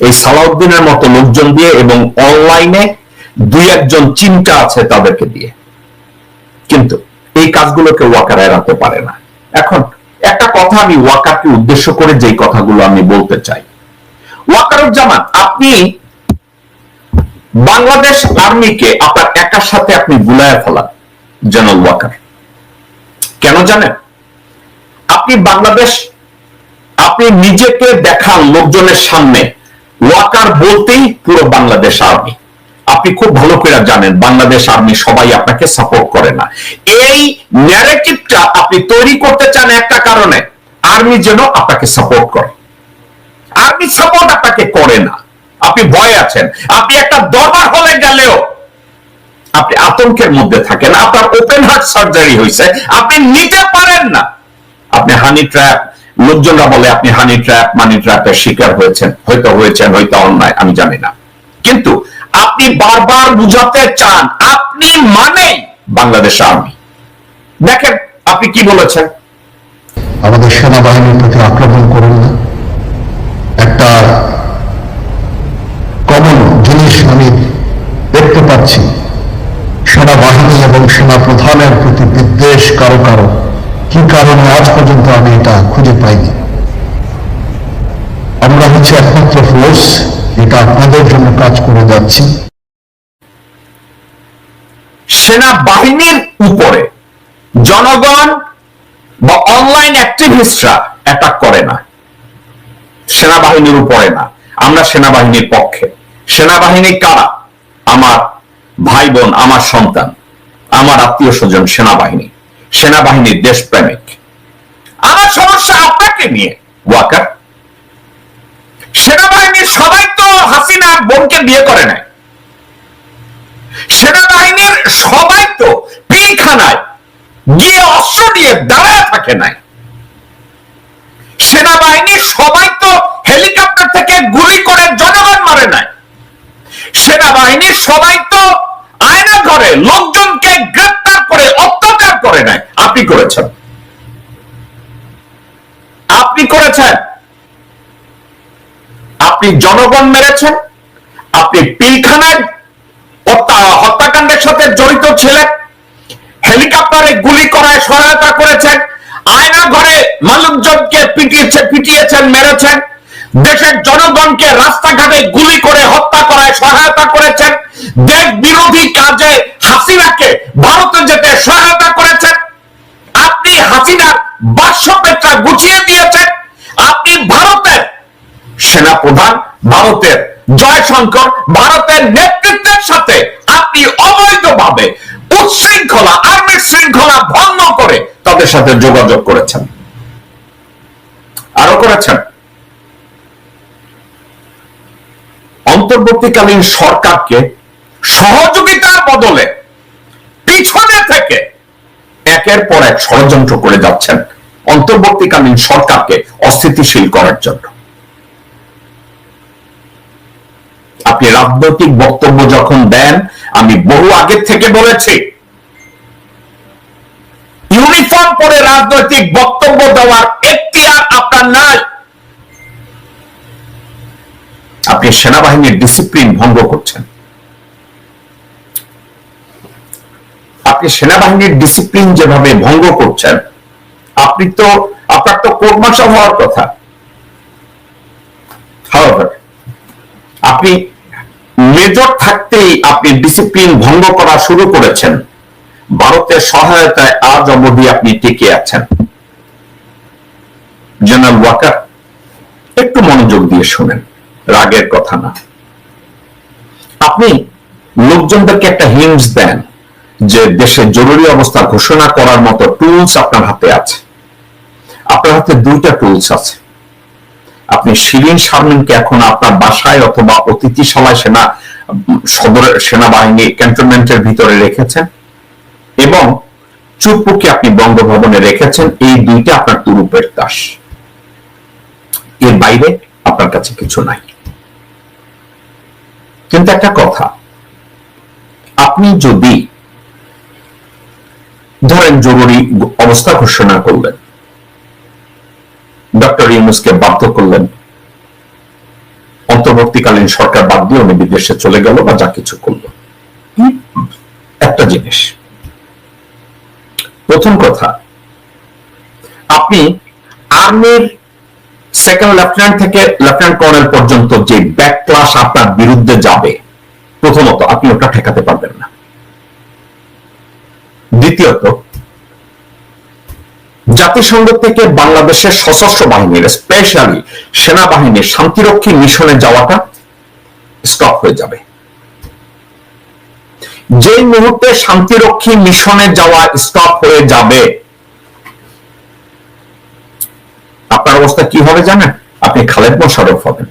এই সালাউদ্দিনের মতো লোকজন দিয়ে এবং অনলাইনে দুই একজন চিন্তা আছে তাদেরকে দিয়ে। কিন্তু এই কাজগুলোকে ওয়াকার এড়াতে পারে না। এখন একটা কথা আমি ওয়াকারকে উদ্দেশ্য করে যে কথাগুলো আমি বলতে চাই। ওয়াকারুজ্জামান আপনি বাংলাদেশ আর্মিকে আপনার একার সাথে আপনি গুলায় ফেলান, জেনারেল ওয়াকার। কেন জানেন? আপনি বাংলাদেশ, আপনি নিজেকে দেখান লোকজনের সামনে। ওয়াকার বলতেই পুরো বাংলাদেশ আর্মি। আপনি খুব ভালো করে জানেন, বাংলাদেশ আর্মি সবাই আপনাকে সাপোর্ট করে না। এই ন্যারেটিভটা আপনি তৈরি করতে চান একটা কারণে, আর্মি যেন আপনাকে সাপোর্ট করে। আর্মি সাপোর্ট আপনাকে করে না। আপনি ভয় আছেন। আপনি একটা দরবার হলে গেলেও আপনি আতঙ্কের মধ্যে থাকেন। আপনার ওপেন হার্ট সার্জারি হয়েছে আপনি নিতে পারেন না। আপনি হানি ট্র্যাপ লোকজনরা বলে, আপনি হানি ট্র্যাপ মানি ট্র্যাপের শিকার হয়েছেন। হয়তো হয়েছেন, হয়তো অন্যায়, আমি জানি না। কিন্তু আপনি বারবার বুঝাতে চান, আপনি মানে বাংলাদেশ আর্মি। দেখেন, আপনি কি বলেছেন? আমাদের সেনাবাহিনীর প্রতি আক্রমণ করুন না। একটা কমন জিনিস আমি দেখতে পাচ্ছি। সেনাবাহিনী এবং সেনা প্রধানের প্রতি বিদ্বেষ কারও কারও। কি কারণে আজ পর্যন্ত আমি এটা খুঁজে পাইনি? আমরা হচ্ছে একমাত্র ফোর্স যেটা আপনাদের জন্য কাজ করে যাচ্ছি। সেনাবাহিনীর উপরে জনগণ বা অনলাইন অ্যাক্টিভিস্টরা অ্যাটাক করে না। সেনাবাহিনীর উপরে না। আমরা সেনাবাহিনীর পক্ষে। সেনাবাহিনী কারা? আমার ভাই বোন, আমার সন্তান, আমার আত্মীয় স্বজন সেনাবাহিনী। সেনাবাহিনীর দেশপ্রেমিক। আমার সমস্যা আপনাকে নিয়ে, ওয়াকার। সেনাবাহিনীর সবাই তো হাসিনা বোনকে বিয়ে করে নেয় সেনাবাহিনীর সবাই তো পিলখানায় গিয়ে অস্ত্র নিয়ে দাঁড়ায় থাকে নাই। সেনাবাহিনীর সবাই তো হেলিকপ্টার থেকে গুলি করে জনগণ মারে নাই। সেনাবাহিনীর সবাই তো আয়না ঘরে লোকজনকে গ্রেপ্তার করে, অত্যাচার করে নাই। আপনি করেছেন। আপনি করেছেন। আপনি জনগণ মেরেছেন। আপনি পিলখানায় হত্যাকাণ্ডের সাথে জড়িত ছিলেন। হেলিকপ্টারে গুলি করায় সহায়তা করেছেন। আয়না ঘরে মানুষজনকে পিটিয়েছে, পিটিয়েছেন, মেরেছেন। দেশের জনগণকে রাস্তাঘাটে গুলি করে হত্যা করায় সহায়তা করেছেন। দেশ বিরোধী কাজে হাসিনাকে ভারতে যেতে সহায়তা করেছেন আপনি হাসিনার বাস্যপেটটা গুছিয়ে দিয়েছেন আপনি ভারতের সেনাপ্রধান, ভারতের জয়শঙ্কর, ভারতের নেতৃত্বের সাথে আপনি অবৈধভাবে উচ্ছৃঙ্খলা আর্মির শৃঙ্খলা ভঙ্গ করে তাদের সাথে যোগাযোগ করেছেন। আরও করেছেন। অন্তর্বর্তীকালীন সরকারকে সহযোগিতার বদলে পিছনে থেকে একের পর এক ষড়যন্ত্র করে যাচ্ছেন অন্তর্বর্তীকালীন সরকারকে অস্থিতিশীল করার জন্য। আপনি রাজনৈতিক বক্তব্য যখন দেন, আমি বহু থেকে বলেছি, ইউনিফর্ম পরে রাজনৈতিক বক্তব্য দেওয়ার আর আপনার নাই। আপনি সেনাবাহিনীর ডিসিপ্লিন ভঙ্গ করছেন। আপনি সেনাবাহিনীর ডিসিপ্লিন যেভাবে ভঙ্গ করছেন, আপনি তো, আপনার তো কোর্ট হওয়ার কথা। আপনি মেজর থাকতেই আপনি ডিসিপ্লিন ভঙ্গ করা শুরু করেছেন। ভারতের সহায়তায় আজ অবধি আপনি টিকে আছেন। জেনারেল ওয়াকার একটু মনোযোগ দিয়ে শুনেন, রাগের কথা না। আপনি লোকজনদেরকে একটা হিন্টস দেন। যে দেশে জরুরি অবস্থা ঘোষণা করার মতো টুলস আপনার হাতে আছে। আপনার হাতে দুইটা টুলস আছে। আপনি শিরিন শারমিনকে এখন আপনার বাসায় অথবা অতিথিশালায় সেনা, সদরের সেনাবাহিনী ক্যান্টনমেন্টের ভিতরে রেখেছেন এবং চুপ্পুকে আপনি বঙ্গভবনে রেখেছেন। এই দুইটা আপনার তুরুপের দাস। এর বাইরে আপনার কাছে কিছু নাই। কিন্তু একটা কথা, আপনি যদি ধরেন জরুরি অবস্থা ঘোষণা করলেন। ডক্টর ইউনুসকে বাধ্য করলেন। অন্তর্বর্তীকালীন সরকার বাদ দিয়ে উনি বিদেশে চলে গেল বা যা কিছু করল। একটা জিনিস। প্রথম কথা আপনি আর্মির সেকেন্ড লেফটেন্যান্ট থেকে লেফটেন্যান্ট কর্নেল পর্যন্ত যে ব্যাক ক্লাস আপনার বিরুদ্ধে যাবে প্রথমত আপনি ওটা ঠেকাতে পারবেন না। দ্বিতীয়ত, জাতিসংঘ থেকে বাংলাদেশের সশস্ত্র বাহিনীর স্পেশালি সেনাবাহিনীর শান্তিরক্ষী মিশনে যাওয়াটা স্টপ হয়ে যাবে। যে মুহূর্তে শান্তিরক্ষী মিশনে যাওয়া স্টপ হয়ে যাবে, আপনার অবস্থা কি হবে জানেন? আপনি খালেদ মোশারফ হবেন।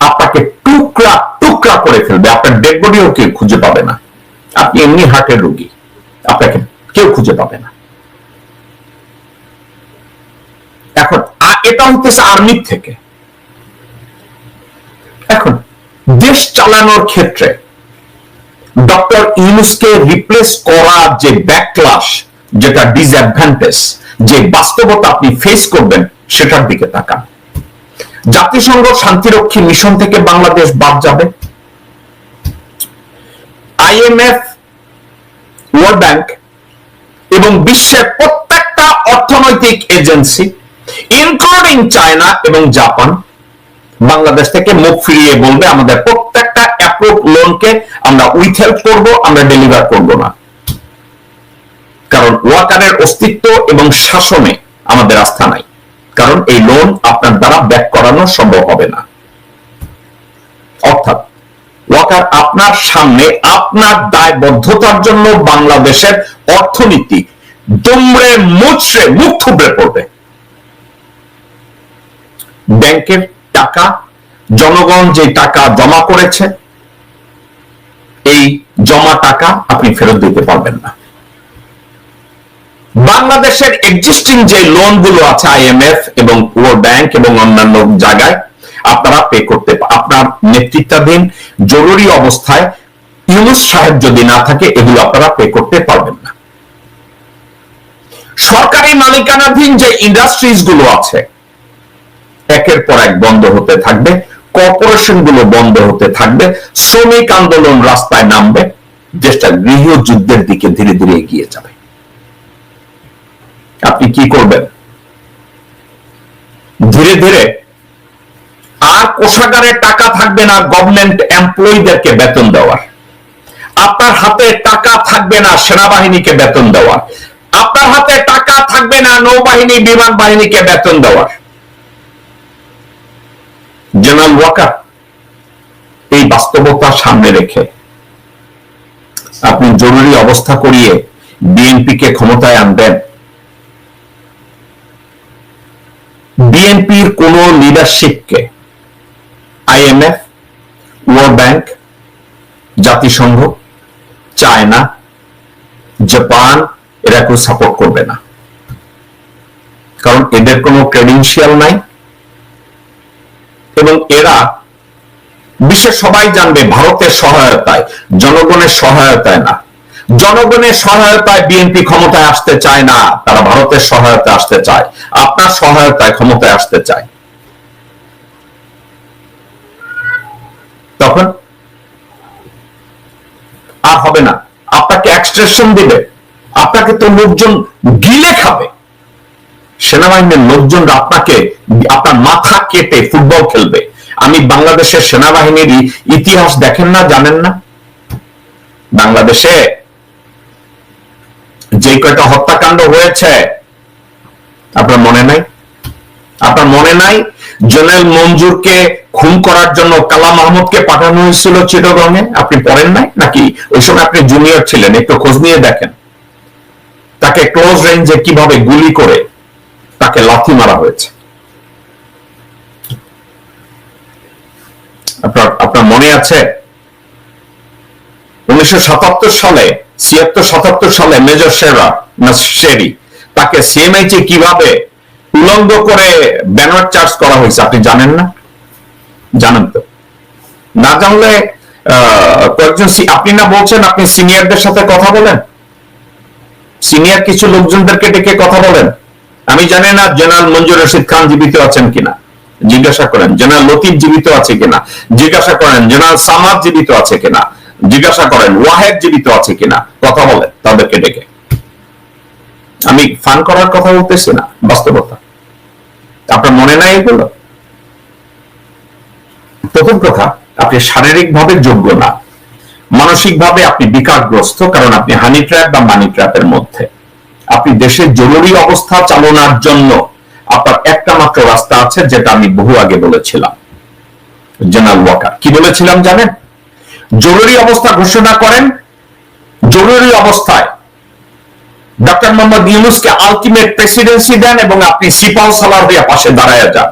আপনাকে টুকরা টুকরা করে ফেলবে, আপনার ডেড বডিও কেউ খুঁজে পাবে না। আপনি এমনি হার্টের রোগী। আপনাকে কেউ খুঁজে পাবে না। এখন এটা হতেছে আর্মির থেকে। এখন, দেশ চালানোর ক্ষেত্রে ডক্টর ইউনুসকে রিপ্লেস করা যে ব্যাকক্লাস যেটা ডিসঅ্যাডভান্টেজ যে বাস্তবতা আপনি ফেস করবেন, সেটার দিকে তাকান। জাতিসংঘ শান্তিরক্ষী মিশন থেকে বাংলাদেশ বাদ যাবে। আইএমএফ ওয়ার্ল্ড ব্যাংক এবং বিশ্বের প্রত্যেকটা অর্থনৈতিক এজেন্সি ইনক্লুডিং চায়না এবং জাপান বাংলাদেশ থেকে মুখ ফিরিয়ে বলবে, আমাদের প্রত্যেকটা অ্যাপ্রুভ লোনকে আমরা উইথ হেল্প করব, আমরা ডেলিভার করব না। কারণ ওয়াকারের অস্তিত্ব এবং শাসনে আমাদের আস্থা নাই। কারণ এই লোন আপনার দ্বারা ব্যাক করানো সম্ভব হবে না। অর্থাৎ ওয়াকার আপনার সামনে আপনার দায়বদ্ধতার জন্য বাংলাদেশের অর্থনীতি দুমড়ে মুচড়ে মুখ থুবড়ে পড়বে। ব্যাংকের টাকা, জনগণ যে টাকা জমা করেছে, এই জমা টাকা আপনি ফেরত দিতে পারবেন না। বাংলাদেশের এক্সিস্টিং যে লোনগুলো আছে আইএমএফ এবং ওয়ার্ল্ড ব্যাংক এবং অন্যান্য জায়গায় আপনারা পে করতে আপনার নেতৃত্বাধীন জরুরি অবস্থায় ইউনুস সাহেব যদি না থাকে, এগুলো আপনারা পে করতে পারবেন না। সরকারি মালিকানাধীন যে ইন্ডাস্ট্রিজগুলো আছে, একের পর এক বন্ধ হতে থাকবে কর্পোরেশনগুলো বন্ধ হতে থাকবে, শ্রমিক আন্দোলন রাস্তায় নামবে, দেশটা গৃহযুদ্ধের দিকে ধীরে ধীরে এগিয়ে যাবে। আপনি কি করবেন? ধীরে ধীরে আর কোষাগারে টাকা থাকবে না গভর্নমেন্ট এমপ্লয়ীদেরকে বেতন দেওয়ার। আপনার হাতে টাকা থাকবে না সেনাবাহিনীকে বেতন দেওয়ার। আপনার হাতে টাকা থাকবে না নৌবাহিনী, বিমান বাহিনীকে বেতন দেওয়ার। জেনারেল ওয়াকার, এই বাস্তবতা সামনে রেখে আপনি জরুরি অবস্থা করিয়ে বিএনপিকে ক্ষমতায় আনবেন। বিএনপির কোন লিডারশিপকে আইএমএফ ওয়ার্ল্ড ব্যাংক জাতিসংঘ চায়না জাপান এরা কেউ সাপোর্ট করবে না। কারণ এদের কোনো ক্রেডেন্সিয়াল নাই এবং এরা বিশ্বের সবাই জানবে ভারতের সহায়তায়, জনগণের সহায়তায় না। জনগণের সহায়তায় বিএনপি ক্ষমতায় আসতে চায় না, তারা ভারতের সহায়তায় আসতে চায়। আপনার সহায়তায় ক্ষমতায় আসতে চায়। আর হবে না। আপনাকে এক্সট্রেকশন দিবে। আপনাকে তো লোকজন গিলে খাবে। সেনাবাহিনীর লোকজন আপনাকে, আপনার মাথা কেটে ফুটবল খেলবে। আমি বাংলাদেশের সেনাবাহিনীর ইতিহাস দেখেন না, জানেন না? বাংলাদেশে যে কয়টা হত্যাকাণ্ড হয়েছে, আপনার মনে নাই? আপনার মনে নাই? জেনারেল মঞ্জুরকে খুন করার জন্য কালাম আহমদকে পাঠানো হয়েছিল চিটগঙ্গে আপনি পড়েন নাই? নাকি ওই সময় আপনি জুনিয়র ছিলেন? একটু খোঁজ নিয়ে দেখেন। তাকে ক্লোজ রেঞ্জে কীভাবে গুলি করে তাকে লাথি মারা হয়েছে। আপনার আপনার মনে আছে? উনিশশো সাতাত্তর সালে, ছিয়াত্তর সাতাত্তর সালে মেজর সেরা, না শেরি তাকে সিএমএইচে কীভাবে উলঙ্গ করে ব্যানার চার্জ করা হয়েছে, আপনি জানেন না? জানেন তো। না জানলে কয়েকজন আপনি না বলছেন, আপনি সিনিয়রদের সাথে কথা বলেন? সিনিয়র কিছু লোকজনদেরকে ডেকে কথা বলেন। আমি জানি না জেনারেল মঞ্জুর রশিদ খান জীবিত আছেন কিনা। জিজ্ঞাসা করেন, জেনারেল লতিফ জীবিত আছে কিনা? জিজ্ঞাসা করেন, জেনারেল সামাদ জীবিত আছে কিনা? জিজ্ঞাসা করেন, ওয়াহেদ জীবিত আছে কিনা? কথা বলেন, তাদেরকে ডেকে। আমি ফান করার কথা বলতেছি না, বাস্তবতা। আপনার মনে নাই এগুলো? প্রথম কথা, আপনি শারীরিকভাবে যোগ্য না। মানসিকভাবে আপনি বিকারগ্রস্ত, কারণ আপনি হানি ট্র্যাপ বা মানি ট্র্যাপের মধ্যে। আপনি দেশের জরুরি অবস্থা চালনার জন্য আপনার একটা মাত্র রাস্তা আছে, যেটা আমি বহু আগে বলেছিলাম। জেনারেল ওয়াকার কি বলেছিলাম জানেন? জরুরি অবস্থা ঘোষণা করেন, জরুরি অবস্থায় ডক্টর মোহাম্মদ ইউনুসকে আলটিমেট প্রেসিডেন্সি দেন এবং আপনি সিপাল সালার দিয়ে পাশে দাঁড়ায় যান।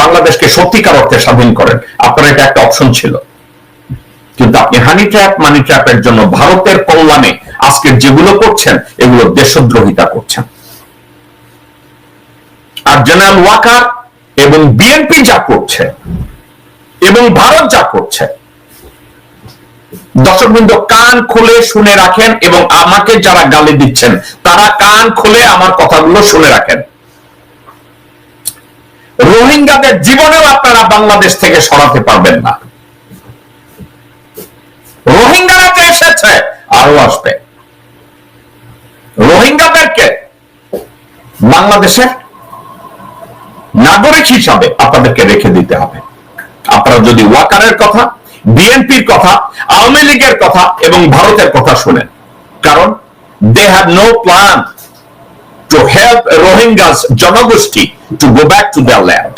বাংলাদেশকে সত্যিকার অর্থে স্বাধীন করেন। আপনার এটা একটা অপশন ছিল। কিন্তু আপনি হানি ট্র্যাপ মানি ট্র্যাপের জন্য ভারতের কল্যাণে আজকে যেগুলো করছেন, এগুলো দেশদ্রোহিতা করছেন। আর জেনারেল ওয়াকার এবং বিএনপি যা করছে, এবং ভারত যা করছে দর্শকবৃন্দ, কান খুলে শুনে রাখেন এবং আমাকে যারা গালি দিচ্ছেন, তারা কান খুলে আমার কথাগুলো শুনে রাখেন। রোহিঙ্গাদের জীবনেও আপনারা বাংলাদেশ থেকে সরাতে পারবেন না। রোহিঙ্গারা যে এসেছে আরও আসবে। রোহিঙ্গাদেরকে বাংলাদেশের নাগরিক হিসাবে আপনাদেরকে রেখে দিতে হবে। আপনারা যদি ওয়াকারের কথা বিএনপির কথা, আওয়ামী লীগের কথা এবং ভারতের কথা শুনেন। কারণ they have no plan to help Rohingyas জনগোষ্ঠী to go back to their land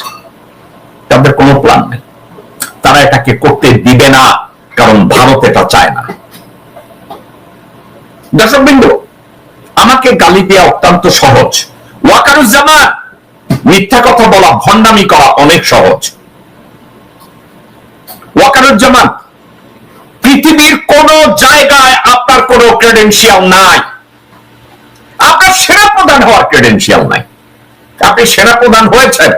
তাদের কোনো প্ল্যান নেই। তারা এটাকে করতে দিবে না, কারণ ভারত এটা চায় না। দর্শক বিন্দু আমাকে গালি দেওয়া অত্যন্ত সহজ। ওয়াকারুজ্জামান, মিথ্যা কথা বলা, ভণ্ডামি করা অনেক সহজ। ওয়াকারুজ্জামান, পৃথিবীর কোন জায়গায় আপনার কোনো ক্রেডেন্সিয়াল নাই। আপনার সেনাপ্রধান হওয়ার ক্রেডেন্সিয়াল নাই। আপনি সেনাপ্রধান হয়েছেন।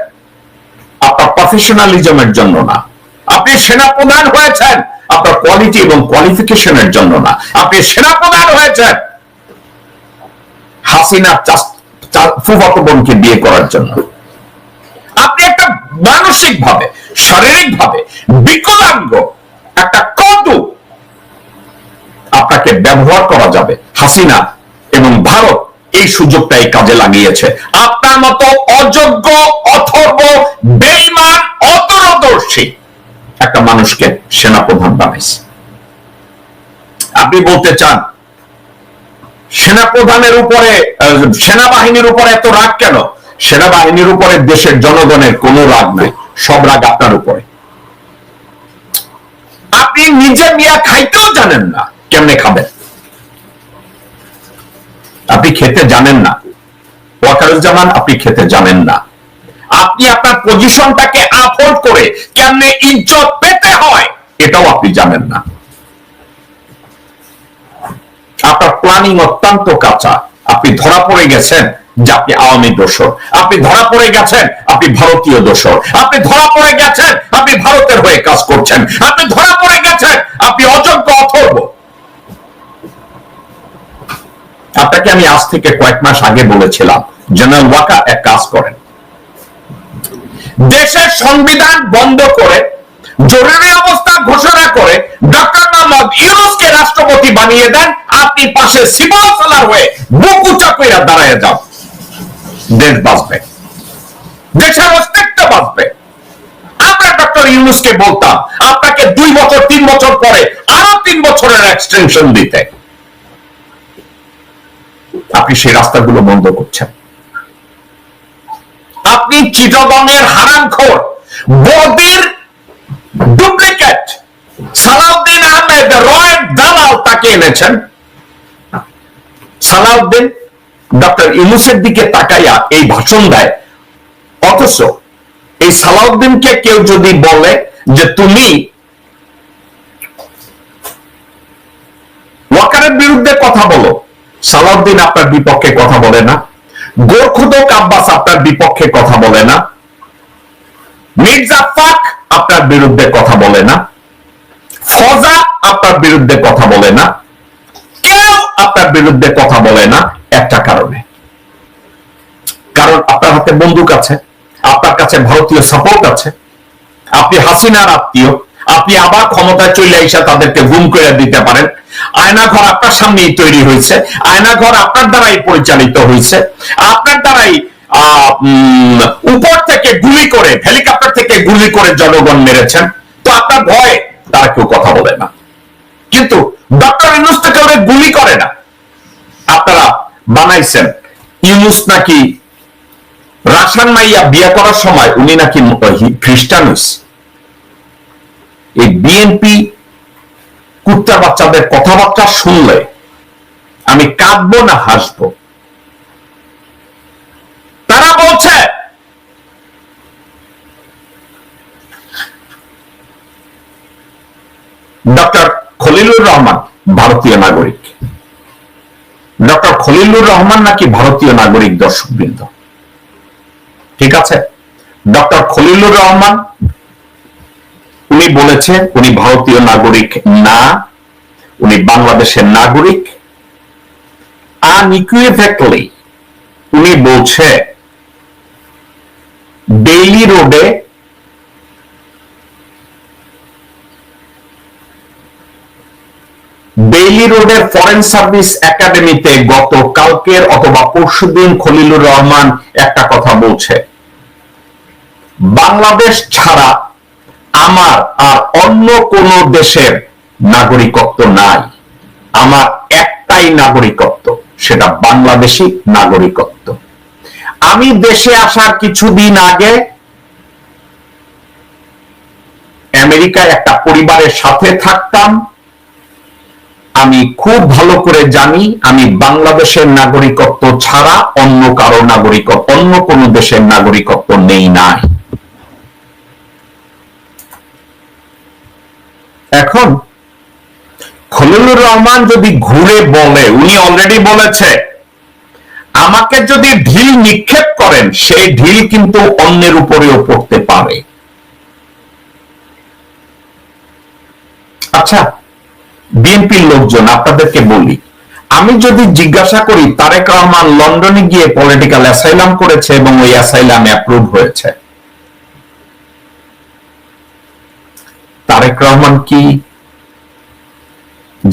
আপনার প্রফেশনালিজমের জন্য না। আপনি সেনাপ্রধান হয়েছেন আপনার কোয়ালিটি এবং কোয়ালিফিকেশনের জন্য না। আপনি সেনাপ্রধান হয়েছেন হাসিনা ফুফাতো বোনকে বিয়ে করার জন্য। আপনি একটা মানসিক ভাবে শারীরিক ভাবে বিকলাঙ্গ একটা কটু আপনাকে ব্যবহার করা যাবে। হাসিনা এবং ভারত এই সুযোগটাই কাজে লাগিয়েছে। আপনার মতো অযোগ্য, অথর্ব, বেইমান, অদূরদর্শী একটা মানুষকে সেনাপ্রধান বানাইছে। আপনি বলতে চান, সেনাপ্রধানের উপরে, সেনাবাহিনীর উপরে এত রাগ কেন? সেনাবাহিনীর উপরে দেশের জনগণের কোনো রাগ নাই। সব রাগ আপনার উপরে। আপনি নিজে মিয়া খাইতেও জানেন না কেমনে খাবেন। আপনি খেতে জানেন না। ওয়াকারুজ্জামান, আপনি খেতে জানেন না। আপনি আপনার পজিশনটাকে আফোর্ড করে কেমনে ইজ্জত পেতে হয় এটাও আপনি জানেন না। আপনার প্ল্যানিং অত্যন্ত কাঁচা। আপনি ধরা পড়ে গেছেন। যে আপনি আওয়ামী দোষর। আপনি ধরা পড়ে গেছেন, আপনি ভারতীয় দোষর। আপনি ধরা পড়ে গেছেন, আপনি ভারতের হয়ে কাজ করছেন। আপনি ধরা পড়ে গেছেন, আপনি অযোগ্য অথর্ব। আপনাকে আমি আজ থেকে কয়েক মাস আগে বলেছিলাম, জেনারেল ওয়াকা এক কাজ করেন। দেশের সংবিধান বন্ধ করে, জরুরি অবস্থা ঘোষণা করে ডক্টর মোহাম্মদ ইউনুসকে রাষ্ট্রপতি বানিয়ে দেন, আপনি পাশে সিপাহ হয়ে বুক উঁচা দাঁড়ায় যাও দেশ বাঁচবে। দেশের অস্তিত্ব বাঁচবে। আমরা ডক্টর ইউনুসকে বলতাম, আপনাকে দুই বছর, তিন বছর পরে আরও তিন বছরের এক্সটেনশন দিতে। আপনি সেই রাস্তাগুলো বন্ধ করছেন। আপনি চিটগঙ্গের হারামখোর, বদির ডুপ্লিকেট, সালাউদ্দিন আহমেদ রয়ের দালাল তাকে এনেছেন। সালাউদ্দিন ডক্টর ইউনুসের দিকে তাকাইয়া এই ভাষণ দেয়। অথচ এই সালাউদ্দিনকে কেউ যদি বলে যে তুমি ওয়াকারের বিরুদ্ধে কথা বলো, সালাউদ্দিন আপনার বিপক্ষে কথা বলে না। গোরখুদক আব্বাস আপনার বিপক্ষে কথা বলে না। মির্জা ফাক আপনার বিরুদ্ধে কথা বলে না। ফজা আপনার বিরুদ্ধে কথা বলে না। আপনার বিরুদ্ধে কথা বলে না একটা কারণে। কারণ আপনার হাতে বন্দুক আছে, আপনার কাছে ভারতীয় সাপোর্ট আছে, আপনি হাসিনার আত্মীয়, আপনি আবার ক্ষমতায় চলে এসে তাদেরকে গুম করে দিতে পারেন। আয়না ঘর আপনার সামনেই তৈরি হয়েছে আয়না ঘর আপনার দ্বারাই পরিচালিত হয়েছে। আপনার দ্বারাই উপর থেকে গুলি করে, হেলিকপ্টার থেকে গুলি করে জনগণ মেরেছেন। তো আপনার ভয় তারা কেউ কথা বলে না। কিন্তু ডক্টর ইউনুস তো গুলি করে না। আপনারা বানাইছেন। ইউনুস নাকি রাসান মাইয়া বিয়ে করার সময় উনি নাকি খ্রিস্টান এই বিএনপি কুত্তা বাচ্চাদের কথাবার্তা শুনলে আমি কাঁদবো না, হাসবো। তারা বলছে ডক্টর খলিলুর রহমান ভারতীয় নাগরিক। ডক্টর খলিলুর রহমান নাকি ভারতীয় নাগরিক দর্শকবৃন্দ? ঠিক আছে? ডক্টর খলিলুর রহমান, উনি বলেছে উনি ভারতীয় নাগরিক না, উনি বাংলাদেশের নাগরিক। আনইকুইভেকলি উনি বলছে ডেইলি রোডে বেইলি রোডের ফরেন সার্ভিস একাডেমিতে গত কালকের অথবা পরশুদিন খলিলুর রহমান একটা কথা বলছে। বাংলাদেশ ছাড়া আমার আর অন্য কোন দেশের নাগরিকত্ব নাই। আমার একটাই নাগরিকত্ব, সেটা বাংলাদেশি নাগরিকত্ব। আমি দেশে আসার কিছুদিন আগে আমেরিকায় একটা পরিবারের সাথে থাকতাম। আমি খুব ভালো করে জানি আমি বাংলাদেশের নাগরিকত্ব ছাড়া অন্য কারও নাগরিকত্ব, অন্য কোন দেশের নাগরিকত্ব নেই নাই। এখন খলিলুর রহমান যদি ঘুরে বলে, উনি অলরেডি বলেছে, আমাকে যদি ঢিল নিক্ষেপ করেন, সেই ঢিল কিন্তু অন্যের উপরেও পড়তে পারে। আচ্ছা বিএনপির লোকজন, আপনাদেরকে বলি, আমি যদি জিজ্ঞাসা করি, তারেক রহমান লন্ডনে গিয়ে পলিটিক্যাল অ্যাসাইলাম করেছে এবং ওই অ্যাসাইলাম অ্যাপ্রুভ হয়েছে, তারেক রহমান কি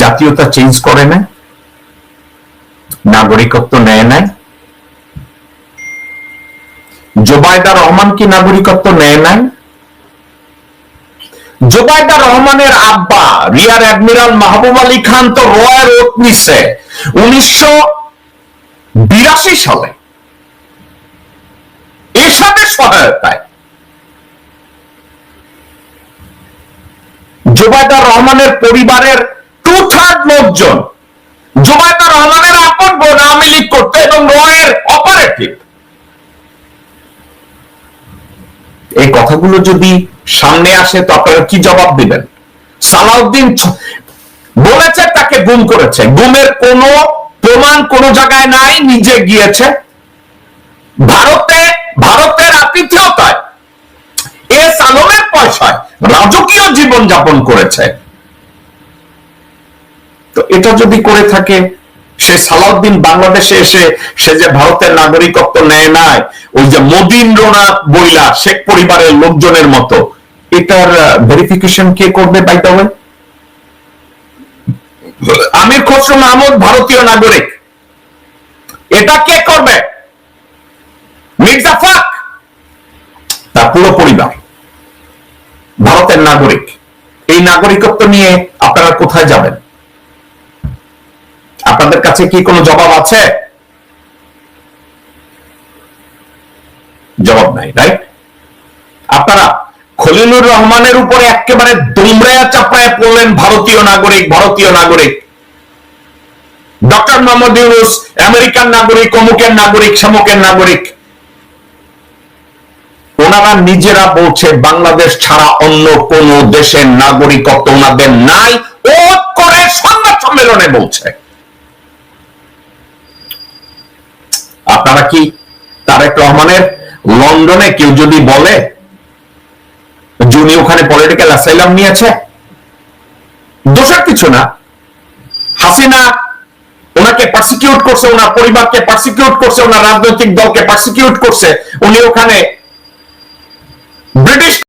জাতীয়তা চেঞ্জ করে না নাগরিকত্ব নেয় নাই? জোবায়দা রহমান কি নাগরিকত্ব নেয় নাই? জোবায়দা রহমানের আব্বা রিয়ার অ্যাডমিরাল মাহবুব আলী খান তো রয়ের ওত নিচ্ছে। উনিশশো বিরাশি সালে। এসবের সহায়তায়। জোবায়দা রহমানের পরিবারের টু থার্ড লোকজন। জোবায়দা রহমানের আপন বোন আওয়ামী লীগ করতো এবং রয়ের অপারেটিভ কথাগুলো যদি সামনে আসে তো আপনারা কি জবাব দিবেন? সালাউদ্দিন বলেছে তাকে গুম করেছে। গুমের কোন প্রমাণ কোন জায়গায় নাই, নিজে গিয়েছে। ভারতে ভারতের আতিথ্যতায় এস আলমের পয়সায় রাজকীয় জীবন যাপন করেছে। তো এটা যদি করে থাকে সে সালাউদ্দিন বাংলাদেশে এসে সে যে ভারতের নাগরিকত্ব নেয় নাই, ওই যে মদিন্দ্রনাথ বইলা শেখ পরিবারের লোকজনের মতো, এটার ভেরিফিকেশন কে করবে বাই দ্য আমির খসরু মাহমুদ ভারতীয় নাগরিক। এটা কে করবে? মির্জা তার পুরো পরিবার, ভারতের নাগরিক। এই নাগরিকত্ব নিয়ে আপনারা কোথায় যাবেন? আপনাদের কাছে কি কোনো জবাব আছে? জবাব নাই রাইট আপনারা খলিলুর রহমানের উপরে একেবারে দুমড়ায়া চাপড়ায় পড়লেন ভারতীয় নাগরিক ভারতীয় নাগরিক। ডক্টর মোহাম্মদ ইউনুস আমেরিকান নাগরিক, অমুকের নাগরিক সমুকের নাগরিক। ওনারা নিজেরা বলছে, বাংলাদেশ ছাড়া অন্য কোন দেশের নাগরিকত্ব ওনাদের নাই। ও করে সংবাদ সম্মেলনে বলছে। আপনারা কি তারেক রহমানের লন্ডনে কেউ যদি বলে যিনি ওখানে পলিটিক্যাল অ্যাসাইলাম নিয়েছে দোষের কিছু না। হাসিনা ওনাকে পার্সিকিউট করছে, ওনার পরিবারকে পার্সিকিউট করছে, ওনার রাজনৈতিক দলকে পার্সিকিউট করছে। উনি ওখানে ব্রিটিশ